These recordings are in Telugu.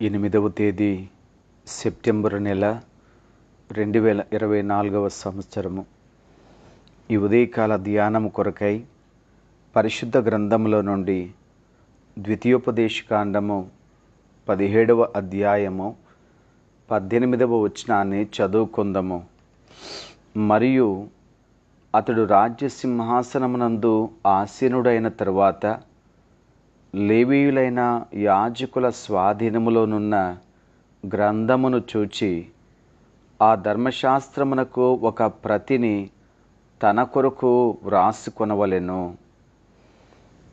ఎనిమిదవ తేదీ సెప్టెంబర్ నెల రెండు వేల ఇరవై నాలుగవ సంవత్సరము. ఈ ఉదయకాల ధ్యానము కొరకై పరిశుద్ధ గ్రంథములో నుండి ద్వితీయోపదేశకాండము పదిహేడవ అధ్యాయము పద్దెనిమిదవ వచనాన్ని చదువుకుందాము. మరియు అతడు రాజ్య సింహాసనమునందు ఆసీనుడైన తరువాత లేవీయులైన యాజకుల స్వాధీనములోనున్న గ్రంథమును చూచి ఆ ధర్మశాస్త్రమునకు ఒక ప్రతిని తన కొరకు వ్రాసుకొనవలెను.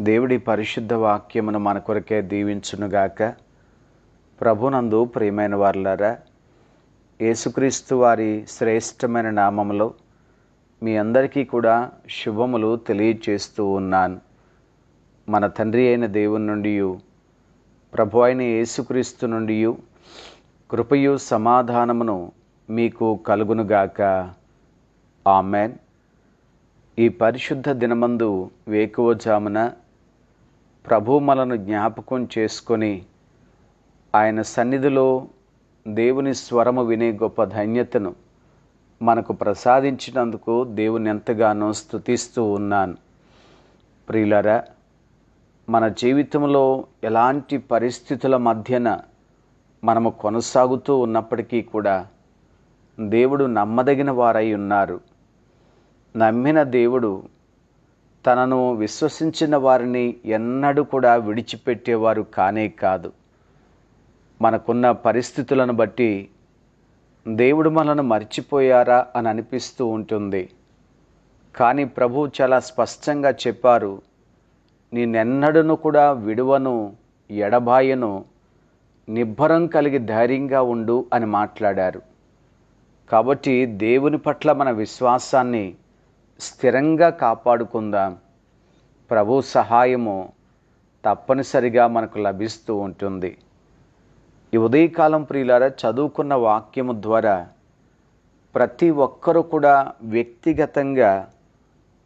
దేవుడి పరిశుద్ధ వాక్యమును మన కొరకే దీవించునుగాక. ప్రభునందు ప్రియమైన వారులారా యేసుక్రీస్తు వారి శ్రేష్టమైన నామములో మీ అందరికీ కూడా శుభములు తెలియచేస్తూ ఉన్నాను. మన తండ్రి అయిన దేవుని నుండి ప్రభు అయిన యేసుక్రీస్తు నుండి కృపయు సమాధానమును మీకు కలుగునుగాక. ఆమెన్. ఈ పరిశుద్ధ దినమందు వేకువజామున ప్రభు మనను జ్ఞాపకం చేసుకొని ఆయన సన్నిధిలో దేవుని స్వరము వినే గొప్ప ధన్యతను మనకు ప్రసాదించినందుకు దేవుని ఎంతగానో స్తుతిస్తూ ఉన్నాను. ప్రియులరా మన జీవితంలో ఎలాంటి పరిస్థితుల మధ్యన మనము కొనసాగుతూ ఉన్నప్పటికీ కూడా దేవుడు నమ్మదగిన వారై ఉన్నారు. నమ్మిన దేవుడు తనను విశ్వసించిన వారిని ఎన్నడూ కూడా విడిచిపెట్టేవారు కానే కాదు. మనకున్న పరిస్థితులను బట్టి దేవుడు మనను మర్చిపోయారా అని అనిపిస్తూ ఉంటుంది. కానీ ప్రభు చాలా స్పష్టంగా చెప్పారు నేనెన్నడను కూడా విడువను ఎడబాయను నిబ్బరం కలిగి ధైర్యంగా ఉండు అని మాట్లాడారు. కాబట్టి దేవుని పట్ల మన విశ్వాసాన్ని స్థిరంగా కాపాడుకుందాం. ప్రభు సహాయము తప్పనిసరిగా మనకు లభిస్తూ ఉంటుంది. ఈ ఉదయకాలం ప్రియులారా చదువుకున్న వాక్యము ద్వారా ప్రతి ఒక్కరూ కూడా వ్యక్తిగతంగా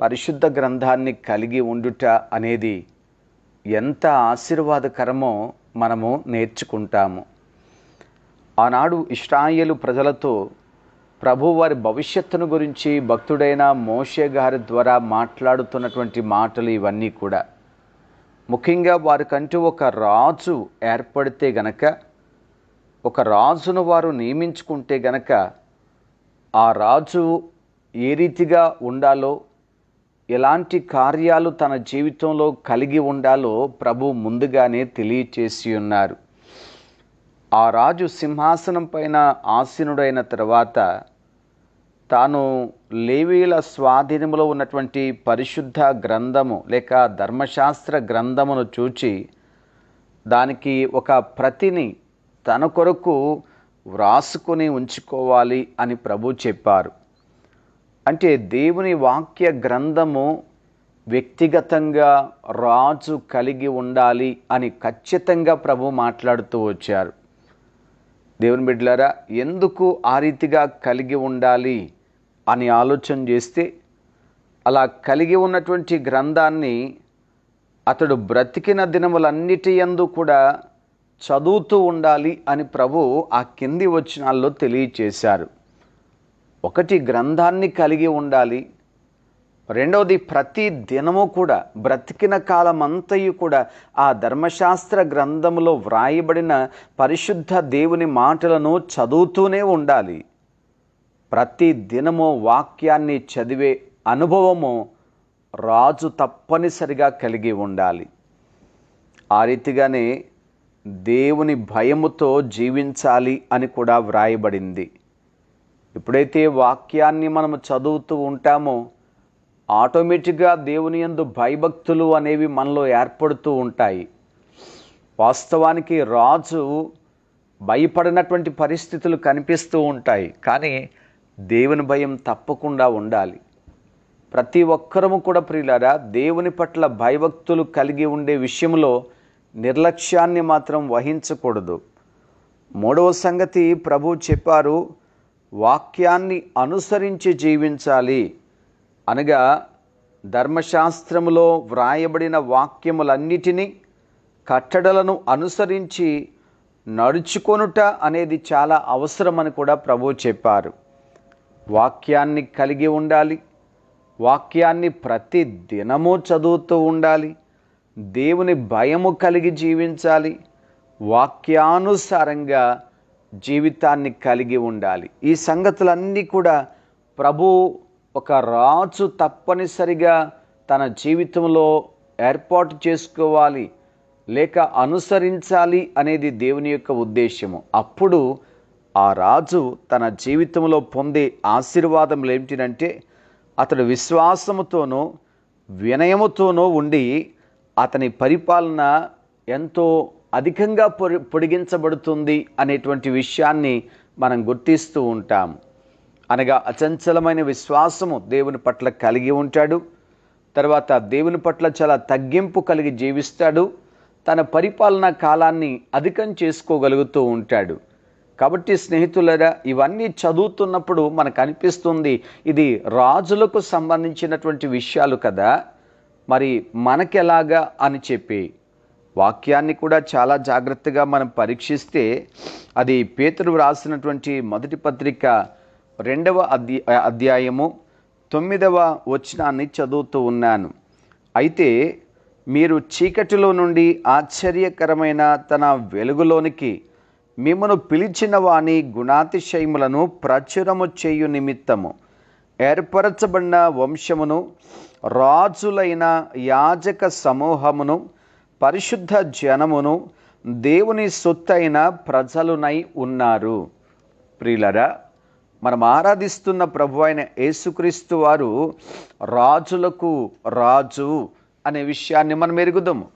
పరిశుద్ధ గ్రంథాన్ని కలిగి ఉండుట అనేది ఎంత ఆశీర్వాదకరమో మనము నేర్చుకుంటాము. ఆనాడు ఇష్టాయలు ప్రజలతో ప్రభు వారి భవిష్యత్తును గురించి భక్తుడైన మోషే గారి ద్వారా మాట్లాడుతున్నటువంటి మాటలు ఇవన్నీ కూడా. ముఖ్యంగా వారికంటూ ఒక రాజు ఏర్పడితే గనక ఒక రాజును వారు నియమించుకుంటే గనక ఆ రాజు ఏ రీతిగా ఉండాలో ఎలాంటి కార్యాలు తన జీవితంలో కలిగి ఉండాలో ప్రభు ముందుగానే తెలియచేసి ఉన్నారు. ఆ రాజు సింహాసనం పైన ఆసీనుడైన తర్వాత తాను లేవీల స్వాధీనంలో ఉన్నటువంటి పరిశుద్ధ గ్రంథము లేక ధర్మశాస్త్ర గ్రంథమును చూచి దానికి ఒక ప్రతిని తన కొరకు వ్రాసుకొని ఉంచుకోవాలి అని ప్రభు చెప్పారు. అంటే దేవుని వాక్య గ్రంథము వ్యక్తిగతంగా రాజు కలిగి ఉండాలి అని ఖచ్చితంగా ప్రభు మాట్లాడుతూ వచ్చారు. దేవుని బిడ్డలారా ఎందుకు ఆ రీతిగా కలిగి ఉండాలి అని ఆలోచన చేస్తే అలా కలిగి ఉన్నటువంటి గ్రంథాన్ని అతడు బ్రతికిన దినములన్నిటి యందు కూడా చదువుతూ ఉండాలి అని ప్రభు ఆ కింది వచనాల్లో తెలియచేశారు. ఒకటి గ్రంథాన్ని కలిగి ఉండాలి. రెండవది ప్రతి దినము కూడా బ్రతికిన కాలమంతయు కూడా ఆ ధర్మశాస్త్ర గ్రంథములో వ్రాయబడిన పరిశుద్ధ దేవుని మాటలను చదువుతూనే ఉండాలి. ప్రతి దినము వాక్యాన్ని చదివే అనుభవము రాజు తప్పనిసరిగా కలిగి ఉండాలి. ఆ రీతిగానే దేవుని భయముతో జీవించాలి అని కూడా వ్రాయబడింది. ఎప్పుడైతే వాక్యాన్ని మనము చదువుతూ ఉంటామో ఆటోమేటిక్గా దేవుని యందు భయభక్తులు అనేవి మనలో ఏర్పడుతూ ఉంటాయి. వాస్తవానికి రాజు భయపడినటువంటి పరిస్థితులు కనిపిస్తూ ఉంటాయి. కానీ దేవుని భయం తప్పకుండా ఉండాలి. ప్రతి ఒక్కరము కూడా ప్రియులారా దేవుని పట్ల భయభక్తులు కలిగి ఉండే విషయంలో నిర్లక్ష్యాన్ని మాత్రం వహించకూడదు. మూడవ సంగతి ప్రభు చెప్పారు వాక్యాన్ని అనుసరించి జీవించాలి. అనగా ధర్మశాస్త్రములో వ్రాయబడిన వాక్యములన్నిటినీ కట్టడలను అనుసరించి నడుచుకొనుట అనేది చాలా అవసరమని కూడా ప్రభు చెప్పారు. వాక్యాన్ని కలిగి ఉండాలి. వాక్యాన్ని ప్రతి దినము చదువుతూ ఉండాలి. దేవుని భయము కలిగి జీవించాలి. వాక్యానుసారంగా జీవితాన్ని కలిగి ఉండాలి. ఈ సంగతులన్నీ కూడా ప్రభు ఒక రాజు తప్పనిసరిగా తన జీవితంలో ఏర్పాటు చేసుకోవాలి లేక అనుసరించాలి అనేది దేవుని యొక్క ఉద్దేశము. అప్పుడు ఆ రాజు తన జీవితంలో పొందే ఆశీర్వాదములు ఏమిటంటే అతడు విశ్వాసముతోనూ వినయముతోనూ ఉండి అతని పరిపాలన ఎంతో అధికంగా పొడి పొడిగించబడుతుంది అనేటువంటి విషయాన్ని మనం గుర్తిస్తూ ఉంటాం. అనగా అచంచలమైన విశ్వాసము దేవుని పట్ల కలిగి ఉంటాడు. తర్వాత దేవుని పట్ల చాలా తగ్గింపు కలిగి జీవిస్తాడు. తన పరిపాలనా కాలాన్ని అధికం చేసుకోగలుగుతూ ఉంటాడు. కాబట్టి స్నేహితులరా ఇవన్నీ చదువుతున్నప్పుడు మనకు అనిపిస్తుంది ఇది రాజులకు సంబంధించినటువంటి విషయాలు కదా. మరి మనకెలాగా అని చెప్పి వాక్యాన్ని కూడా చాలా జాగ్రత్తగా మనం పరీక్షిస్తే అది పేతురు వ్రాసినటువంటి మొదటి పత్రిక రెండవ అధ్య అధ్యాయము తొమ్మిదవ వచనాన్ని చదువుతూ ఉన్నాను. అయితే మీరు చీకటిలో నుండి ఆశ్చర్యకరమైన తన వెలుగులోనికి మిమ్మను పిలిచిన వాని గుణాతిశయములను ప్రచురము చేయు నిమిత్తము. ఏర్పరచబడిన వంశమును రాజులైన యాజక సమూహమును పరిశుద్ధ జనమును దేవుని సొత్తైన ప్రజలునై ఉన్నారు. ప్రియులరా మనం ఆరాధిస్తున్న ప్రభు అయిన యేసుక్రీస్తు వారు రాజులకు రాజు అనే విషయాన్ని మనం ఎరుగుదాము.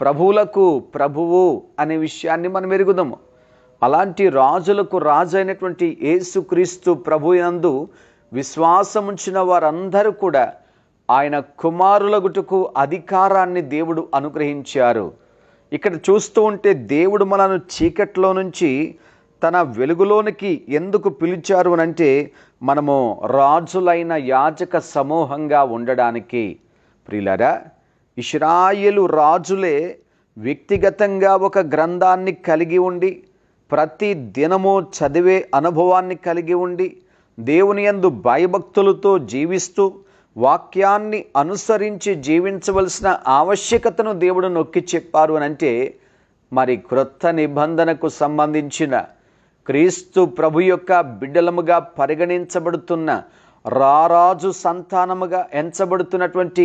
ప్రభువులకు ప్రభువు అనే విషయాన్ని మనం ఎరుగుదాము. అలాంటి రాజులకు రాజు అయినటువంటి యేసుక్రీస్తు ప్రభు యందు విశ్వాసముంచిన వారందరూ కూడా ఆయన కుమారుల గుటుకు అధికారాన్ని దేవుడు అనుగ్రహించారు. ఇక్కడ చూస్తూ ఉంటే దేవుడు మనను చీకట్లో నుంచి తన వెలుగులోనికి ఎందుకు పిలిచారు అని అంటే మనము రాజులైన యాజక సమూహంగా ఉండడానికి. ప్రియులరా ఇస్రాయేలు రాజులే వ్యక్తిగతంగా ఒక గ్రంథాన్ని కలిగి ఉండి ప్రతి దినము చదివే అనుభవాన్ని కలిగి ఉండి దేవుని యందు భయభక్తులతో జీవిస్తూ వాక్యాన్ని అనుసరించి జీవించవలసిన ఆవశ్యకతను దేవుడు నొక్కి చెప్పారు అని అంటే మరి క్రొత్త నిబంధనకు సంబంధించిన క్రీస్తు ప్రభు యొక్క బిడ్డలముగా పరిగణించబడుతున్న రారాజు సంతానముగా ఎంచబడుతున్నటువంటి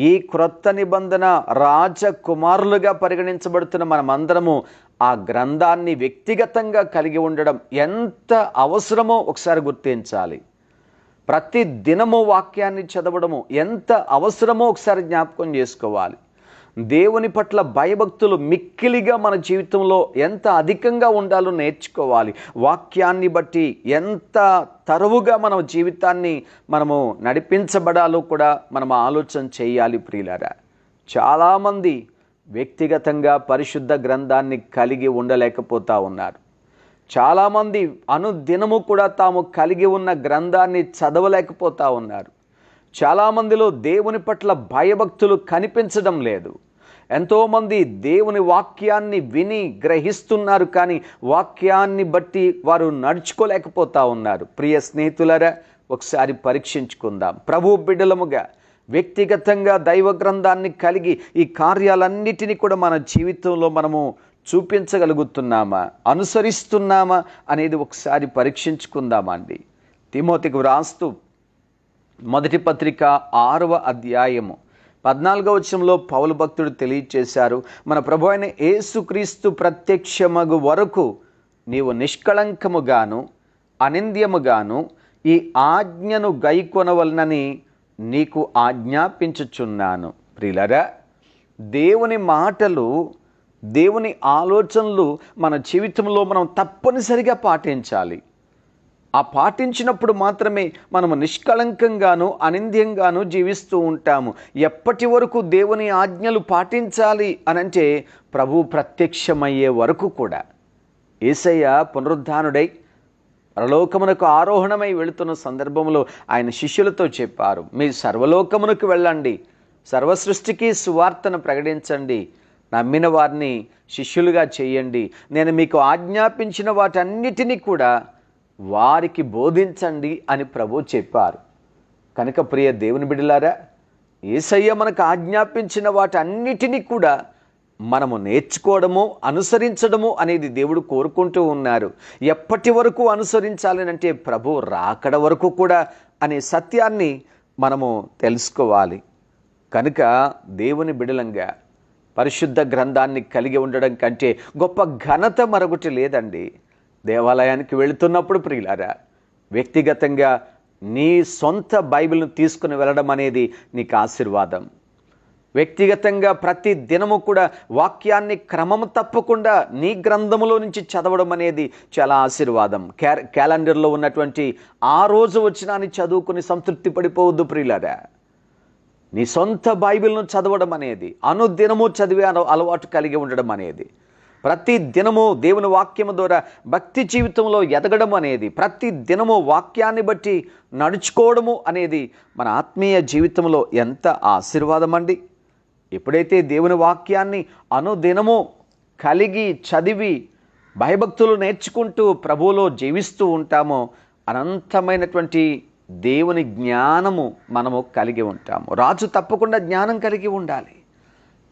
ఈ క్రొత్త నిబంధన రాజకుమారులుగా పరిగణించబడుతున్న మనమందరము ఆ గ్రంథాన్ని వ్యక్తిగతంగా కలిగి ఉండడం ఎంత అవసరమో ఒకసారి గుర్తించాలి. ప్రతి దినము వాక్యాన్ని చదవడము ఎంత అవసరమో ఒకసారి జ్ఞాపకం చేసుకోవాలి. దేవుని పట్ల భయభక్తులు మిక్కిలిగా మన జీవితంలో ఎంత అధికంగా ఉండాలో నేర్చుకోవాలి. వాక్యాన్ని బట్టి ఎంత తరువుగా మన జీవితాన్ని మనము నడిపించబడాలో కూడా మనం ఆలోచన చేయాలి ప్రియులారా. చాలామంది వ్యక్తిగతంగా పరిశుద్ధ గ్రంథాన్ని కలిగి ఉండలేకపోతా ఉన్నారు. చాలామంది అనుదినము కూడా తాము కలిగి ఉన్న గ్రంథాన్ని చదవలేకపోతా ఉన్నారు. చాలామందిలో దేవుని పట్ల భయభక్తులు కనిపించడం లేదు. ఎంతోమంది దేవుని వాక్యాన్ని విని గ్రహిస్తున్నారు కానీ వాక్యాన్ని బట్టి వారు నడుచుకోలేకపోతా ఉన్నారు. ప్రియ స్నేహితులరా ఒకసారి పరీక్షించుకుందాం. ప్రభు బిడ్డలముగా వ్యక్తిగతంగా దైవ గ్రంథాన్ని కలిగి ఈ కార్యాలన్నిటినీ కూడా మన జీవితంలో మనము చూపించగలుగుతున్నామా? అనుసరిస్తున్నామా? అనేది ఒకసారి పరీక్షించుకుందామా అండి. తిమోతికి వ్రాస్తూ మొదటి పత్రిక ఆరవ అధ్యాయము. పద్నాలుగవ వచనంలో పౌలు భక్తుడు తెలియచేశారు మన ప్రభు అయిన ఏసుక్రీస్తు ప్రత్యక్షమగు వరకు నీవు నిష్కళంకముగాను అనింద్యముగాను ఈ ఆజ్ఞను గైకొనవలనని నీకు ఆజ్ఞాపించుచున్నాను. ప్రిలరా దేవుని మాటలు దేవుని ఆలోచనలు మన జీవితంలో మనం తప్పనిసరిగా పాటించాలి. ఆ పాటించినప్పుడు మాత్రమే మనము నిష్కళంకంగాను అనింద్యంగాను జీవిస్తూ ఉంటాము. ఎప్పటి వరకు దేవుని ఆజ్ఞలు పాటించాలి అనంటే ప్రభు ప్రత్యక్షమయ్యే వరకు కూడా. ఏసయ్య పునరుద్ధానుడై పరలోకమునకు ఆరోహణమై వెళుతున్న సందర్భంలో ఆయన శిష్యులతో చెప్పారు మీ సర్వలోకమునకు వెళ్ళండి. సర్వసృష్టికి సువార్తను ప్రకటించండి. నమ్మిన వారిని శిష్యులుగా చేయండి. నేను మీకు ఆజ్ఞాపించిన వాటన్నిటినీ కూడా వారికి బోధించండి అని ప్రభు చెప్పారు. కనుక ప్రియ దేవుని బిడలారా ఏసయ్య మనకు ఆజ్ఞాపించిన వాటన్నిటినీ కూడా మనము నేర్చుకోవడము అనుసరించడము అనేది దేవుడు కోరుకుంటూ ఉన్నారు. ఎప్పటి వరకు అనుసరించాలనంటే ప్రభు రాకడ వరకు కూడా అనే సత్యాన్ని మనము తెలుసుకోవాలి. కనుక దేవుని బిడలంగా పరిశుద్ధ గ్రంథాన్ని కలిగి ఉండడం కంటే గొప్ప ఘనత మరొకటి లేదండి. దేవాలయానికి వెళుతున్నప్పుడు ప్రియులారా వ్యక్తిగతంగా నీ సొంత బైబిల్ను తీసుకుని వెళ్ళడం అనేది నీకు ఆశీర్వాదం. వ్యక్తిగతంగా ప్రతి దినము కూడా వాక్యాన్ని క్రమము తప్పకుండా నీ గ్రంథములో నుంచి చదవడం అనేది చాలా ఆశీర్వాదం. క్యా క్యాలెండర్లో ఉన్నటువంటి ఆ రోజు వచ్చినాన్ని చదువుకుని సంతృప్తి పడిపోవద్దు ప్రియులారా. నీ సొంత బైబిల్ను చదవడం అనేది అనుదినము చదివే అలవాటు కలిగి ఉండడం అనేది ప్రతి దినము దేవుని వాక్యము ద్వారా భక్తి జీవితంలో ఎదగడం అనేది ప్రతి దినము వాక్యాన్ని బట్టి నడుచుకోవడము అనేది మన ఆత్మీయ జీవితంలో ఎంత ఆశీర్వాదం అండి ఎప్పుడైతే దేవుని వాక్యాన్ని అనుదినము కలిగి చదివి భయభక్తులు నేర్చుకుంటూ ప్రభువులో జీవిస్తూ ఉంటామో అనంతమైనటువంటి దేవుని జ్ఞానము మనము కలిగి ఉంటాము. రాజు తప్పకుండా జ్ఞానం కలిగి ఉండాలి.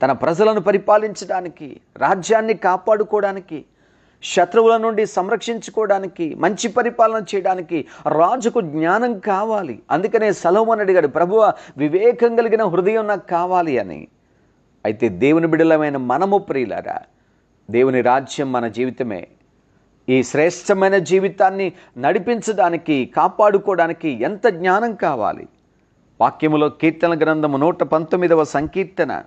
తన ప్రజలను పరిపాలించడానికి రాజ్యాన్ని కాపాడుకోవడానికి శత్రువుల నుండి సంరక్షించుకోవడానికి మంచి పరిపాలన చేయడానికి రాజుకు జ్ఞానం కావాలి. అందుకనే సలోమన్ అడిగాడు ప్రభువ వివేకం కలిగిన హృదయం నాకు కావాలి అని. అయితే దేవుని బిడలమైన మనము ప్రియులరా దేవుని రాజ్యం మన జీవితమే. ఈ శ్రేష్టమైన జీవితాన్ని నడిపించడానికి కాపాడుకోవడానికి ఎంత జ్ఞానం కావాలి? వాక్యములో కీర్తన గ్రంథము నూట పంతొమ్మిదవ సంకీర్తన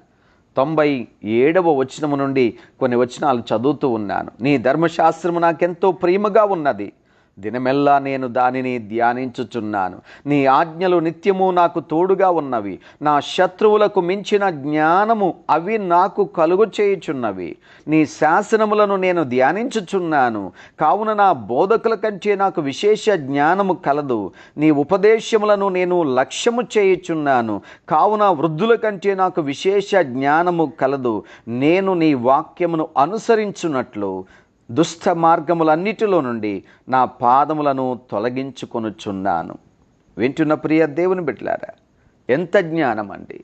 తొంభై ఏడవ వచనము నుండి కొన్ని వచనాలు చదువుతూ ఉన్నాను. నీ ధర్మశాస్త్రము నాకెంతో ప్రేమగా ఉన్నది. దినమెల్లా నేను దానిని ధ్యానించుచున్నాను. నీ ఆజ్ఞలు నిత్యము నాకు తోడుగా ఉన్నవి. నా శత్రువులకు మించిన జ్ఞానము అవి నాకు కలుగు చేయుచున్నవి. నీ శాసనములను నేను ధ్యానించుచున్నాను. కావున నా బోధకుల కంటే నాకు విశేష జ్ఞానము కలదు. నీ ఉపదేశములను నేను లక్ష్యము చేయుచున్నాను. కావున వృద్ధుల కంటే నాకు విశేష జ్ఞానము కలదు. నేను నీ వాక్యమును అనుసరించున్నట్లు దుష్ట మార్గములన్నిటిలో నుండి నా పాదములను తొలగించుకొనుచున్నాను. వింటున్న ప్రియ దేవుని బిడ్డలారా ఎంత జ్ఞానం అండి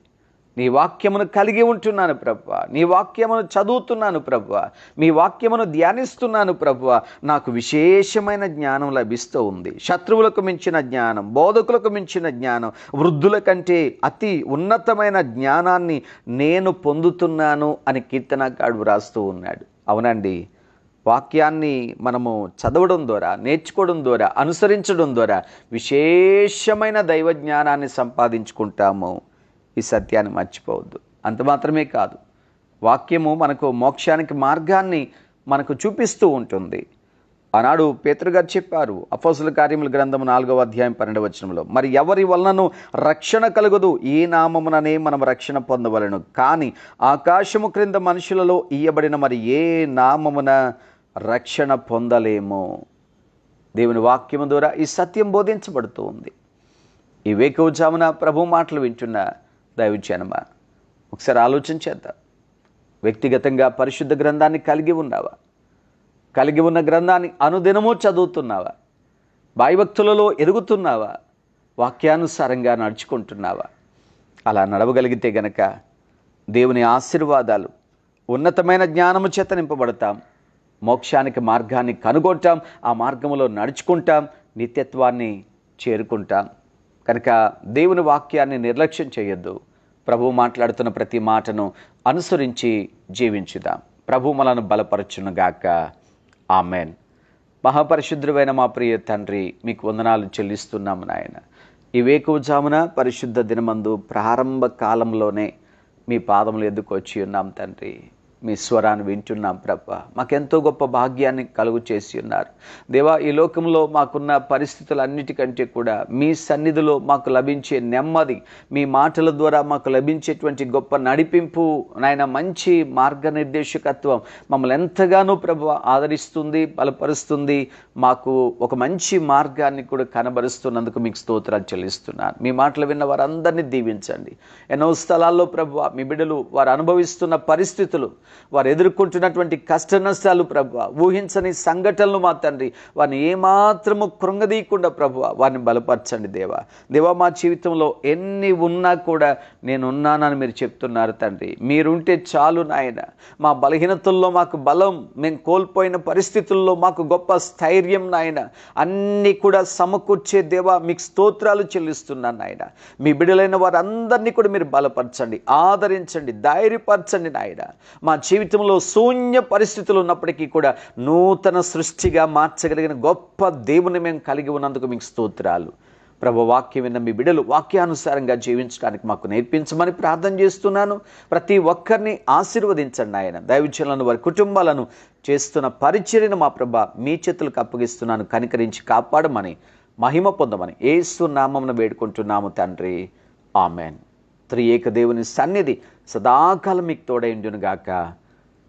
నీ వాక్యమును కలిగి ఉంటున్నాను ప్రభు నీ వాక్యమును చదువుతున్నాను ప్రభు మీ వాక్యమును ధ్యానిస్తున్నాను ప్రభు నాకు విశేషమైన జ్ఞానం లభిస్తూ ఉంది. శత్రువులకు మించిన జ్ఞానం బోధకులకు మించిన జ్ఞానం వృద్ధుల కంటే అతి ఉన్నతమైన జ్ఞానాన్ని నేను పొందుతున్నాను అని కీర్తనగాడు వ్రాస్తూ ఉన్నాడు. అవునండి వాక్యాన్ని మనము చదవడం ద్వారా నేర్చుకోవడం ద్వారా అనుసరించడం ద్వారా విశేషమైన దైవ జ్ఞానాన్ని సంపాదించుకుంటాము. ఈ సత్యాన్ని మర్చిపోవద్దు. అంత మాత్రమే కాదు. వాక్యము మనకు మోక్షానికి మార్గాన్ని మనకు చూపిస్తూ ఉంటుంది. ఆనాడు పేతృగారు చెప్పారు అపోసుల కార్యముల గ్రంథము నాలుగవ అధ్యాయం పన్నెండవ వచనంలో మరి ఎవరి వలనను రక్షణ కలుగదు? ఈ నామముననే మనం రక్షణ పొందవలను. కానీ ఆకాశము క్రింద మనుషులలో ఇయ్యబడిన మరి ఏ నామమున రక్షణ పొందలేమో. దేవుని వాక్యము ద్వారా ఈ సత్యం బోధించబడుతూ ఉంది. ఈ వేకవజామున ప్రభు మాటలు వింటున్న దైవజనమ? ఒకసారి ఆలోచించేద్దాం వ్యక్తిగతంగా పరిశుద్ధ గ్రంథాన్ని కలిగి ఉన్నావా? కలిగి ఉన్న గ్రంథాన్ని అనుదినము చదువుతున్నావా? భయభక్తులలో ఎదుగుతున్నావా? వాక్యానుసారంగా నడుచుకుంటున్నావా? అలా నడవగలిగితే గనక దేవుని ఆశీర్వాదాలు ఉన్నతమైన జ్ఞానము చేత నింపబడతాం. మోక్షానికి మార్గాన్ని కనుగొంటాం ఆ మార్గంలో నడుచుకుంటాం నిత్యత్వాన్ని చేరుకుంటాం. కనుక దేవుని వాక్యాన్ని నిర్లక్ష్యం చేయొద్దు. ప్రభు మాట్లాడుతున్న ప్రతి మాటను అనుసరించి జీవించుదాం. ప్రభు మనను బలపరచునుగాక. ఆమెన్. మహాపరిశుద్ధుడైన మా ప్రియ తండ్రి మీకు వందనాలు చెల్లిస్తున్నాము నాయన. ఈ వేకువజామున పరిశుద్ధ దినమందు ప్రారంభ కాలంలోనే మీ పాదములు ఎదుకొచ్చి ఉన్నాం తండ్రి. మీ స్వరాన్ని వింటున్నాం ప్రభ. మాకెంతో గొప్ప భాగ్యాన్ని కలుగు చేసి ఉన్నారు. దేవా ఈ లోకంలో మాకున్న పరిస్థితులన్నిటికంటే కూడా మీ సన్నిధిలో మాకు లభించే నెమ్మది మీ మాటల ద్వారా మాకు లభించేటువంటి గొప్ప నడిపింపు నాయన మంచి మార్గనిర్దేశకత్వం మమ్మల్ని ఎంతగానో ప్రభు ఆదరిస్తుంది బలపరుస్తుంది. మాకు ఒక మంచి మార్గాన్ని కూడా కనబరుస్తున్నందుకు మీకు స్తోత్రాలు చెల్లిస్తున్నాను. మీ మాటలు విన్న వారందరినీ దీవించండి. ఎన్నో స్థలాల్లో ప్రభు మీ బిడ్డలు వారు అనుభవిస్తున్న పరిస్థితులు వారు ఎదుర్కొంటున్నటువంటి కష్ట నష్టాలు ప్రభు ఊహించని సంఘటనలు మా తండ్రి వారిని ఏమాత్రము కృంగదీయకుండా ప్రభు వారిని బలపరచండి దేవా. దేవా మా జీవితంలో ఎన్ని ఉన్నా కూడా నేను ఉన్నానని మీరు చెప్తున్నారు తండ్రి. మీరుంటే చాలు నాయన. మా బలహీనతల్లో మాకు బలం మేము కోల్పోయిన పరిస్థితుల్లో మాకు గొప్ప స్థైర్యం నాయన. అన్నీ కూడా సమకూర్చే దేవా మీకు స్తోత్రాలు చెల్లిస్తున్నాను నాయన. మీ బిడ్డలైన వారందరినీ కూడా మీరు బలపరచండి ఆదరించండి ధైర్యపరచండి నాయన. మా జీవితంలో శూన్య పరిస్థితులు ఉన్నప్పటికీ కూడా నూతన సృష్టిగా మార్చగలిగిన గొప్ప దేవుని మేము కలిగి ఉన్నందుకు మీకు స్తోత్రాలు. ప్రభు వాక్యం విన్న మీ బిడ్డలు వాక్యానుసారంగా జీవించడానికి మాకు నేర్పించమని ప్రార్థన చేస్తున్నాను. ప్రతి ఒక్కరిని ఆశీర్వదించండి ఆయన. దైవజనులను వారి కుటుంబాలను చేస్తున్న పరిచర్యను మా ప్రభ మీ చేతులకు అప్పగిస్తున్నాను. కనికరించి కాపాడమని మహిమ పొందమని ఏసు నామమున వేడుకుంటున్నాము తండ్రి. ఆమెన్. త్రియేక దేవుని సన్నిధి సదాకాలం మీకు తోడైండునుగాక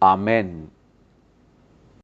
ఆమెన్.